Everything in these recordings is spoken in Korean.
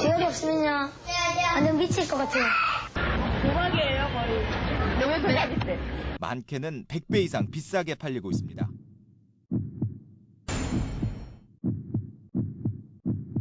기억이 없으면요. 완전 미칠 것 같아요. 도박이에요 거의. 너무 전략인데. 많게는 100배 이상 비싸게 팔리고 있습니다.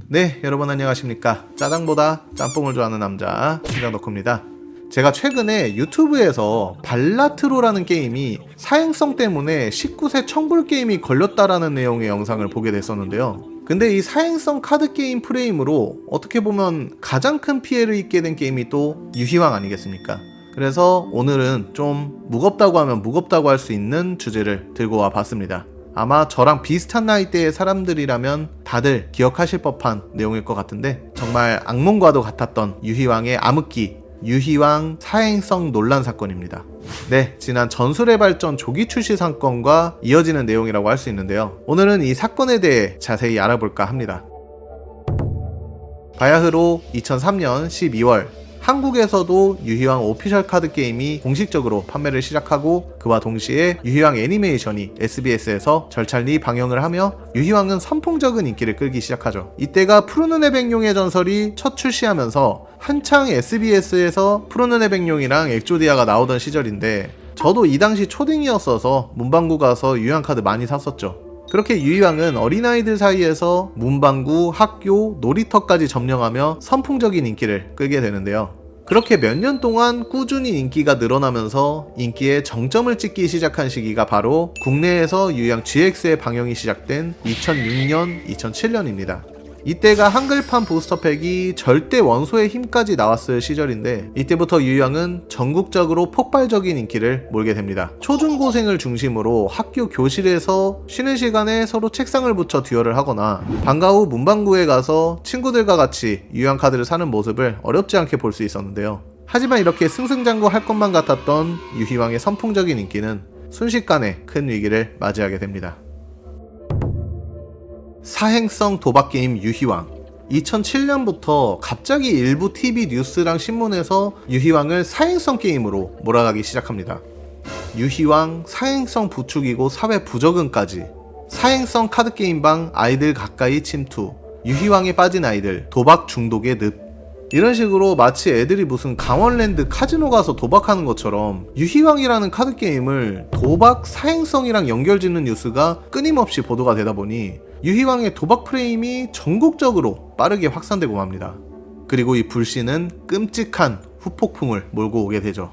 네, 여러분 안녕하십니까? 짜장보다 짬뽕을 좋아하는 남자 신장 덕후입니다. 제가 최근에 유튜브에서 발라트로라는 게임이 사행성 때문에 19세 청불 게임이 걸렸다라는 내용의 영상을 보게 됐었는데요. 근데 이 사행성 카드 게임 프레임으로 어떻게 보면 가장 큰 피해를 입게 된 게임이 또 유희왕 아니겠습니까? 그래서 오늘은 좀 무겁다고 하면 무겁다고 할 수 있는 주제를 들고 와 봤습니다. 아마 저랑 비슷한 나이대의 사람들이라면 다들 기억하실 법한 내용일 것 같은데 정말 악몽과도 같았던 유희왕의 암흑기 유희왕 사행성 논란 사건입니다. 네, 지난 전술의 발전 조기 출시 사건과 이어지는 내용이라고 할 수 있는데요. 오늘은 이 사건에 대해 자세히 알아볼까 합니다. 바야흐로 2003년 12월 한국에서도 유희왕 오피셜 카드 게임이 공식적으로 판매를 시작하고 그와 동시에 유희왕 애니메이션이 SBS에서 절찬리 방영을 하며 유희왕은 선풍적인 인기를 끌기 시작하죠. 이때가 푸르눈의 백룡의 전설이 첫 출시하면서 한창 SBS에서 푸르눈의 백룡이랑 엑조디아가 나오던 시절인데 저도 이 당시 초딩이었어서 문방구 가서 유희왕 카드 많이 샀었죠. 그렇게 유희왕은 어린아이들 사이에서 문방구, 학교, 놀이터까지 점령하며 선풍적인 인기를 끌게 되는데요. 그렇게 몇 년 동안 꾸준히 인기가 늘어나면서 인기의 정점을 찍기 시작한 시기가 바로 국내에서 유희왕 GX의 방영이 시작된 2006년, 2007년입니다. 이때가 한글판 부스터팩이 절대 원소의 힘까지 나왔을 시절인데 이때부터 유희왕은 전국적으로 폭발적인 인기를 몰게 됩니다. 초중고생을 중심으로 학교 교실에서 쉬는 시간에 서로 책상을 붙여 듀얼을 하거나 방과 후 문방구에 가서 친구들과 같이 유희왕 카드를 사는 모습을 어렵지 않게 볼 수 있었는데요. 하지만 이렇게 승승장구 할 것만 같았던 유희왕의 선풍적인 인기는 순식간에 큰 위기를 맞이하게 됩니다. 사행성 도박 게임 유희왕. 2007년부터 갑자기 일부 TV 뉴스랑 신문에서 유희왕을 사행성 게임으로 몰아가기 시작합니다. 유희왕 사행성 부추기고 사회 부적응까지. 사행성 카드 게임방 아이들 가까이 침투. 유희왕에 빠진 아이들 도박 중독의 늪. 이런 식으로 마치 애들이 무슨 강원랜드 카지노 가서 도박하는 것처럼 유희왕이라는 카드 게임을 도박 사행성이랑 연결짓는 뉴스가 끊임없이 보도가 되다 보니 유희왕의 도박 프레임이 전국적으로 빠르게 확산되고 맙니다. 그리고 이 불씨는 끔찍한 후폭풍을 몰고 오게 되죠.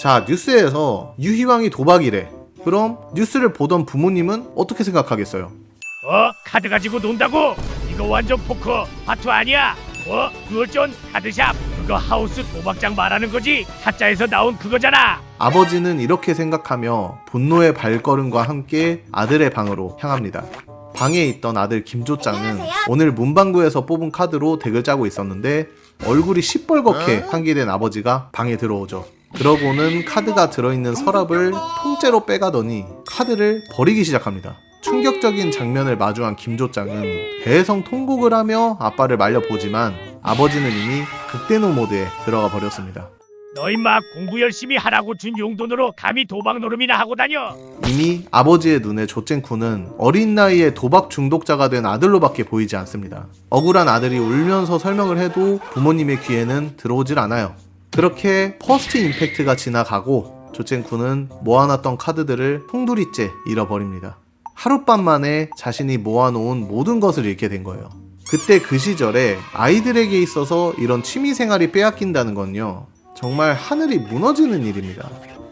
자, 뉴스에서 유희왕이 도박이래. 그럼 뉴스를 보던 부모님은 어떻게 생각하겠어요? 어? 카드 가지고 논다고? 이거 완전 포커 파투 아니야? 어? 듀얼존 카드샵 그거 하우스 도박장 말하는 거지? 타짜에서 나온 그거잖아 아버지는 이렇게 생각하며 분노의 발걸음과 함께 아들의 방으로 향합니다. 방에 있던 아들 김조짱은 오늘 문방구에서 뽑은 카드로 덱을 짜고 있었는데 얼굴이 시뻘겋게 환기된 아버지가 방에 들어오죠. 그러고는 카드가 들어있는 서랍을 통째로 빼가더니 카드를 버리기 시작합니다. 충격적인 장면을 마주한 김조짱은 대성 통곡을 하며 아빠를 말려보지만 아버지는 이미 극대노 모드에 들어가 버렸습니다. 너 임마 공부 열심히 하라고 준 용돈으로 감히 도박 노름이나 하고 다녀 이미 아버지의 눈에 조첸쿠는 어린 나이에 도박 중독자가 된 아들로밖에 보이지 않습니다. 억울한 아들이 울면서 설명을 해도 부모님의 귀에는 들어오질 않아요. 그렇게 퍼스트 임팩트가 지나가고 조첸쿠는 모아놨던 카드들을 통두리째 잃어버립니다. 하룻밤 만에 자신이 모아놓은 모든 것을 잃게 된 거예요. 그때 그 시절에 아이들에게 있어서 이런 취미 생활이 빼앗긴다는 건요. 정말 하늘이 무너지는 일입니다.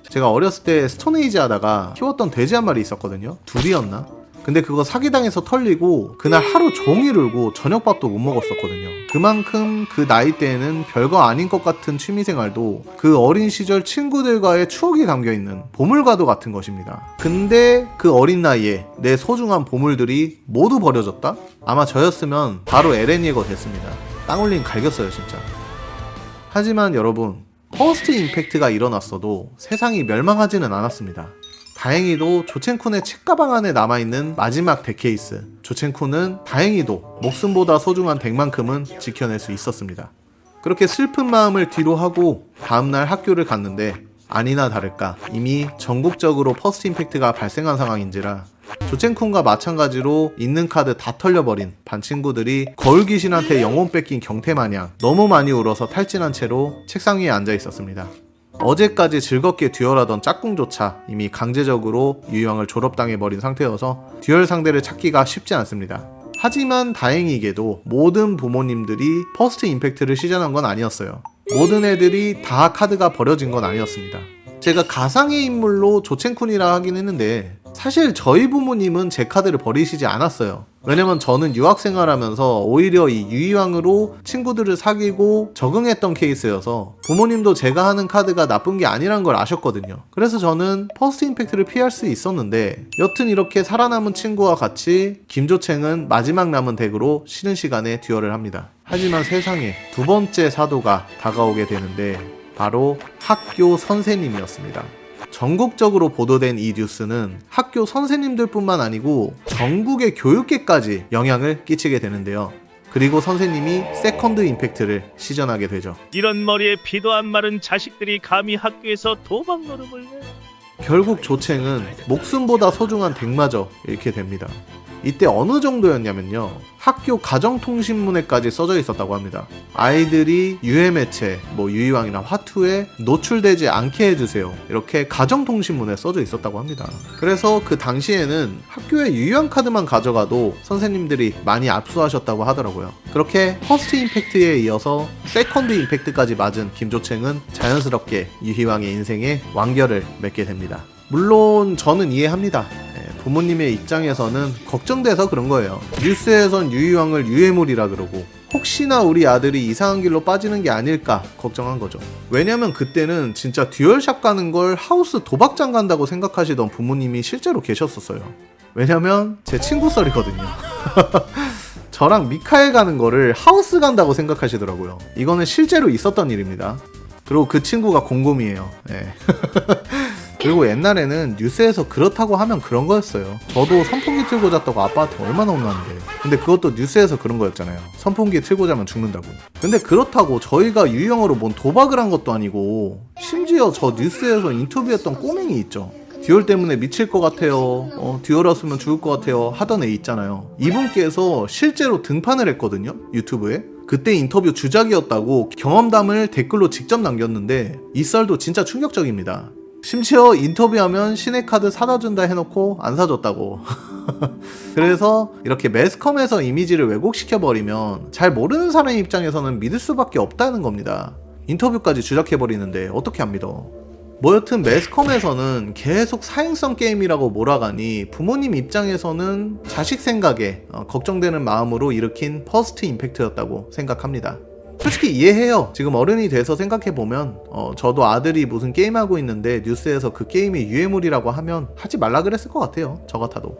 제가 어렸을 때 스톤에이지 하다가 키웠던 돼지 한 마리 있었거든요. 둘이었나? 근데 그거 사기당해서 털리고 그날 하루 종일 울고 저녁밥도 못 먹었었거든요. 그만큼 그 나이 때에는 별거 아닌 것 같은 취미생활도 그 어린 시절 친구들과의 추억이 담겨 있는 보물과도 같은 것입니다. 근데 그 어린 나이에 내 소중한 보물들이 모두 버려졌다? 아마 저였으면 바로 예거 됐습니다. 땅 올린 갈겼어요 진짜. 하지만 여러분 퍼스트 임팩트가 일어났어도 세상이 멸망하지는 않았습니다. 다행히도 조첸쿤의 책가방 안에 남아있는 마지막 덱 케이스 조첸쿤은 다행히도 목숨보다 소중한 덱만큼은 지켜낼 수 있었습니다. 그렇게 슬픈 마음을 뒤로 하고 다음날 학교를 갔는데 아니나 다를까 이미 전국적으로 퍼스트 임팩트가 발생한 상황인지라 조첸쿤과 마찬가지로 있는 카드 다 털려버린 반 친구들이 거울 귀신한테 영혼 뺏긴 경태 마냥 너무 많이 울어서 탈진한 채로 책상 위에 앉아 있었습니다. 어제까지 즐겁게 듀얼하던 짝꿍조차 이미 강제적으로 유희왕을 졸업당해버린 상태여서 듀얼 상대를 찾기가 쉽지 않습니다. 하지만 다행히게도 모든 부모님들이 퍼스트 임팩트를 시전한 건 아니었어요. 모든 애들이 다 카드가 버려진 건 아니었습니다. 제가 가상의 인물로 조첸쿤이라 하긴 했는데 사실 저희 부모님은 제 카드를 버리시지 않았어요. 왜냐면 저는 유학 생활 하면서 오히려 이 유희왕으로 친구들을 사귀고 적응했던 케이스여서 부모님도 제가 하는 카드가 나쁜 게 아니란 걸 아셨거든요. 그래서 저는 퍼스트 임팩트를 피할 수 있었는데 여튼 이렇게 살아남은 친구와 같이 김조챙은 마지막 남은 덱으로 쉬는 시간에 듀얼을 합니다. 하지만 세상에 두 번째 사도가 다가오게 되는데 바로 학교 선생님이었습니다. 전국적으로 보도된 이 뉴스는 학교 선생님들뿐만 아니고 전국의 교육계까지 영향을 끼치게 되는데요. 그리고 선생님이 세컨드 임팩트를 시전하게 되죠. 이런 머리에 피도 안 마른 자식들이 감히 학교에서 도박 노름을 내. 결국 조챙은 목숨보다 소중한 덱마저 잃게 됩니다. 이때 어느 정도였냐면요. 학교 가정통신문에까지 써져 있었다고 합니다. 아이들이 유해매체, 뭐 유희왕이나 화투에 노출되지 않게 해주세요. 이렇게 가정통신문에 써져 있었다고 합니다. 그래서 그 당시에는 학교에 유희왕 카드만 가져가도 선생님들이 많이 압수하셨다고 하더라고요. 그렇게 퍼스트 임팩트에 이어서 세컨드 임팩트까지 맞은 김조챙은 자연스럽게 유희왕의 인생에 완결을 맺게 됩니다. 물론 저는 이해합니다. 예, 부모님의 입장에서는 걱정돼서 그런 거예요. 뉴스에선 유희왕을 유해물이라 그러고 혹시나 우리 아들이 이상한 길로 빠지는 게 아닐까 걱정한 거죠. 왜냐면 그때는 진짜 듀얼샵 가는 걸 하우스 도박장 간다고 생각하시던 부모님이 실제로 계셨었어요. 왜냐면 제 친구 썰이거든요. 저랑 미카엘 가는 거를 하우스 간다고 생각하시더라고요. 이거는 실제로 있었던 일입니다. 그리고 그 친구가 곰곰이에요. 예. 그리고 옛날에는 뉴스에서 그렇다고 하면 그런 거였어요. 저도 선풍기 틀고 잤다고 아빠한테 얼마나 혼났는데. 근데 그것도 뉴스에서 그런 거였잖아요. 선풍기 틀고 자면 죽는다고. 근데 그렇다고 저희가 유형으로 뭔 도박을 한 것도 아니고, 심지어 저 뉴스에서 인터뷰했던 꼬맹이 있죠. 듀얼 때문에 미칠 것 같아요. 어, 듀얼 왔으면 죽을 것 같아요. 하던 애 있잖아요. 이분께서 실제로 등판을 했거든요. 유튜브에. 그때 인터뷰 주작이었다고 경험담을 댓글로 직접 남겼는데 이 썰도 진짜 충격적입니다. 심지어 인터뷰하면 신의 카드 사다 준다 해놓고 안 사줬다고. 그래서 이렇게 매스컴에서 이미지를 왜곡시켜 버리면 잘 모르는 사람 입장에서는 믿을 수밖에 없다는 겁니다. 인터뷰까지 주작해 버리는데 어떻게 안 믿어? 뭐 여튼 매스컴에서는 계속 사행성 게임이라고 몰아가니 부모님 입장에서는 자식 생각에 어, 걱정되는 마음으로 일으킨 퍼스트 임팩트였다고 생각합니다. 솔직히 이해해요. 지금 어른이 돼서 생각해보면, 어, 저도 아들이 무슨 게임하고 있는데 뉴스에서 그 게임이 유해물이라고 하면 하지 말라 그랬을 것 같아요. 저 같아도.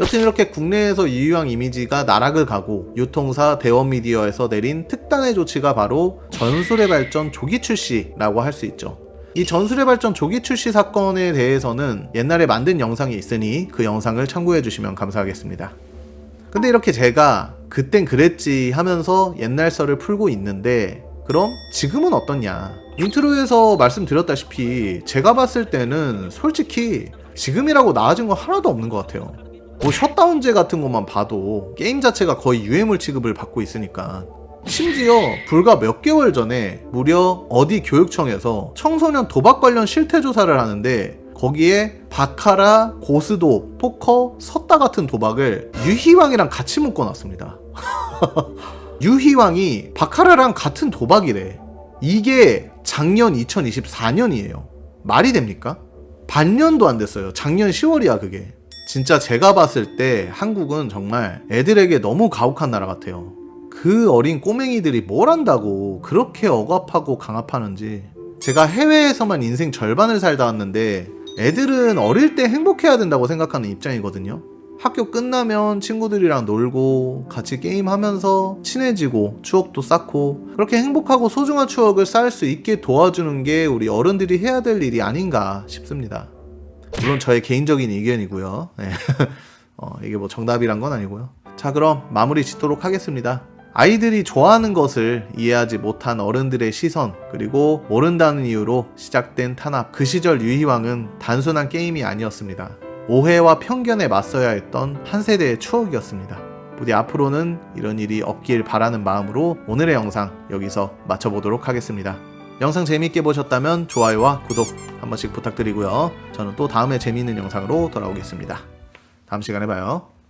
여튼 이렇게 국내에서 유희왕 이미지가 나락을 가고 유통사 대원미디어에서 내린 특단의 조치가 바로 전술의 발전 조기 출시라고 할 수 있죠. 이 전술의 발전 조기 출시 사건에 대해서는 옛날에 만든 영상이 있으니 그 영상을 참고해 주시면 감사하겠습니다. 근데 이렇게 제가 그땐 그랬지 하면서 옛날 썰을 풀고 있는데 그럼 지금은 어떻냐? 인트로에서 말씀드렸다시피 제가 봤을 때는 솔직히 지금이라고 나아진 건 하나도 없는 것 같아요. 뭐 셧다운제 같은 것만 봐도 게임 자체가 거의 유해물 취급을 받고 있으니까 심지어 불과 몇 개월 전에 무려 어디 교육청에서 청소년 도박 관련 실태 조사를 하는데 거기에 바카라, 고스도, 포커, 섰다 같은 도박을 유희왕이랑 같이 묶어놨습니다. 유희왕이 바카라랑 같은 도박이래. 이게 작년 2024년이에요. 말이 됩니까? 반년도 안 됐어요. 작년 10월이야, 그게. 진짜 제가 봤을 때 한국은 정말 애들에게 너무 가혹한 나라 같아요. 그 어린 꼬맹이들이 뭘 한다고 그렇게 억압하고 강압하는지. 제가 해외에서만 인생 절반을 살다 왔는데 애들은 어릴 때 행복해야 된다고 생각하는 입장이거든요. 학교 끝나면 친구들이랑 놀고 같이 게임하면서 친해지고 추억도 쌓고 그렇게 행복하고 소중한 추억을 쌓을 수 있게 도와주는 게 우리 어른들이 해야 될 일이 아닌가 싶습니다. 물론 저의 개인적인 의견이고요. 네. 어, 이게 뭐 정답이란 건 아니고요. 자 그럼 마무리 짓도록 하겠습니다. 아이들이 좋아하는 것을 이해하지 못한 어른들의 시선 그리고 모른다는 이유로 시작된 탄압 그 시절 유희왕은 단순한 게임이 아니었습니다. 오해와 편견에 맞서야 했던 한 세대의 추억이었습니다. 부디 앞으로는 이런 일이 없길 바라는 마음으로 오늘의 영상 여기서 마쳐보도록 하겠습니다. 영상 재밌게 보셨다면 좋아요와 구독 한 번씩 부탁드리고요. 저는 또 다음에 재미있는 영상으로 돌아오겠습니다. 다음 시간에 봐요.